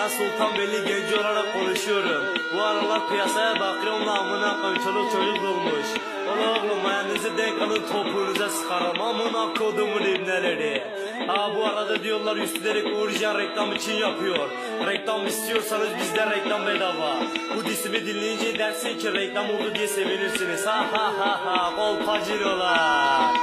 Ben Sultanbeyli genci olarak konuşuyorum. Bu aralar piyasaya bakıyorum namına koyun çoluk çocuk olmuş. Ula oğlum ayağınızı denk alın topuğunuza sıkarım amına kodumun ibneleri. Ha bu arada diyorlar üstlerek orijinal reklam için yapıyor. Reklam istiyorsanız bizden reklam bedava. Bu disimi dinleyince dersin ki reklam oldu diye sevinirsiniz. Ha ha ha ha kolpacırolar.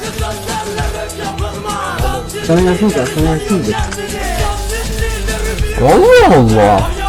Kızlarla rap yapılmaz Sana gelsin ki, sana ki. Something Allah Allah.